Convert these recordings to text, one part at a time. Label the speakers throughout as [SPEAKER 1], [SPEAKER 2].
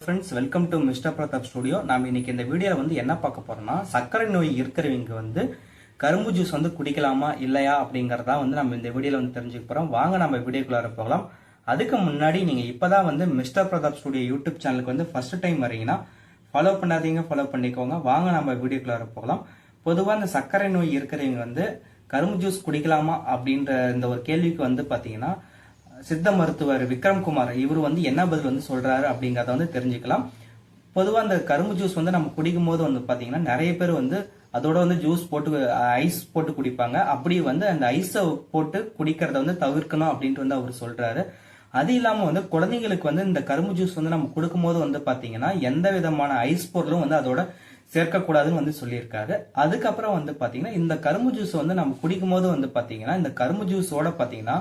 [SPEAKER 1] Friends welcome to mister Pratap studio நாம் இன்னைக்கு இந்த வீடியோவில் வந்து என்ன பார்க்க போகிறோம்னா சர்க்கரை நோய் இருக்கிறவங்க வந்து கரும்பு ஜூஸ் வந்து குடிக்கலாமா இல்லையா அப்படிங்கிறதா வந்து நம்ம இந்த வீடியோவில் வந்து தெரிஞ்சுக்க போகிறோம் வாங்க நம்ம வீடியோக்குள்ளார போகலாம். அதுக்கு முன்னாடி நீங்கள் இப்போ தான் வந்து மிஸ்டர் பிரதாப் ஸ்டுடியோ யூடியூப் சேனலுக்கு வந்து ஃபர்ஸ்ட் டைம் வரீங்கன்னா ஃபாலோ பண்ணாதீங்க ஃபாலோ பண்ணிக்கோங்க. வாங்க நம்ம வீடியோக்குள்ளார போகலாம். பொதுவாக இந்த சர்க்கரை நோய் இருக்கிறவங்க வந்து கரும்பு ஜூஸ் குடிக்கலாமா அப்படின்ற இந்த ஒரு கேள்விக்கு வந்து பார்த்தீங்கன்னா சித்த மருத்துவர் விக்ரம்குமார் இவர் வந்து என்ன பதில் வந்து சொல்றாரு அப்படிங்கறத வந்து தெரிஞ்சுக்கலாம். பொதுவாக அந்த கரும்பு ஜூஸ் வந்து நம்ம குடிக்கும் போது வந்து பாத்தீங்கன்னா நிறைய பேர் வந்து அதோட வந்து ஜூஸ் போட்டு ஐஸ் போட்டு குடிப்பாங்க. அப்படி வந்து அந்த ஐஸை போட்டு குடிக்கிறத வந்து தவிர்க்கணும் அப்படின்ட்டு வந்து அவர் சொல்றாரு. அது இல்லாம வந்து குழந்தைங்களுக்கு வந்து இந்த கரும்பு ஜூஸ் வந்து நம்ம கொடுக்கும்போது வந்து பாத்தீங்கன்னா எந்த விதமான ஐஸ் பொருளும் வந்து அதோட சேர்க்கக்கூடாதுன்னு வந்து சொல்லியிருக்காரு. அதுக்கப்புறம் வந்து பாத்தீங்கன்னா இந்த கரும்பு ஜூஸ் வந்து நம்ம குடிக்கும் போது வந்து பாத்தீங்கன்னா இந்த கரும்பு ஜூஸோட பாத்தீங்கன்னா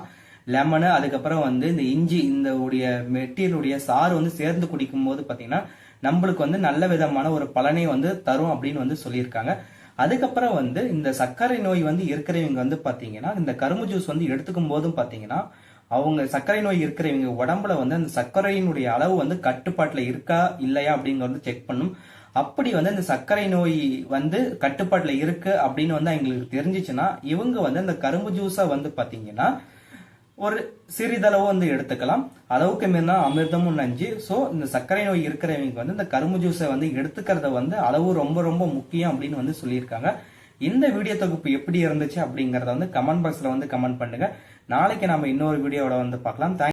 [SPEAKER 1] லெமனு அதுக்கப்புறம் வந்து இந்த இஞ்சி இந்த உடைய மெட்டீரியலுடைய சாறு வந்து சேர்ந்து குடிக்கும் போது பார்த்தீங்கன்னா நம்மளுக்கு வந்து நல்ல விதமான ஒரு பலனை வந்து தரும் அப்படின்னு வந்து சொல்லியிருக்காங்க. அதுக்கப்புறம் வந்து இந்த சர்க்கரை நோய் வந்து இருக்கிறவங்க வந்து பார்த்தீங்கன்னா இந்த கரும்பு ஜூஸ் வந்து எடுத்துக்கும் போதும் பார்த்தீங்கன்னா அவங்க சர்க்கரை நோய் இருக்கிறவங்க உடம்புல வந்து அந்த சர்க்கரையினுடைய அளவு வந்து கட்டுப்பாட்டில் இருக்கா இல்லையா அப்படிங்கறது செக் பண்ணும். அப்படி வந்து அந்த சர்க்கரை நோய் வந்து கட்டுப்பாட்டில் இருக்கு அப்படின்னு வந்து எங்களுக்கு தெரிஞ்சிச்சுன்னா இவங்க வந்து அந்த கரும்பு ஜூஸை வந்து பார்த்தீங்கன்னா ஒரு சிறிதளவு வந்து எடுத்துக்கலாம். அளவுக்கு மீறினா அமிர்தமும் நஞ்சு. ஸோ இந்த சர்க்கரை நோய் இருக்கிறவங்க வந்து இந்த கரும்பு ஜூஸை வந்து எடுத்துக்கிறத வந்து அளவு ரொம்ப ரொம்ப முக்கியம் அப்படின்னு வந்து சொல்லியிருக்காங்க. இந்த வீடியோ தொகுப்பு எப்படி இருந்துச்சு அப்படிங்கறத வந்து கமெண்ட் பாக்ஸ்ல வந்து கமெண்ட் பண்ணுங்க. நாளைக்கு நம்ம இன்னொரு வீடியோவோட வந்து பார்க்கலாம்.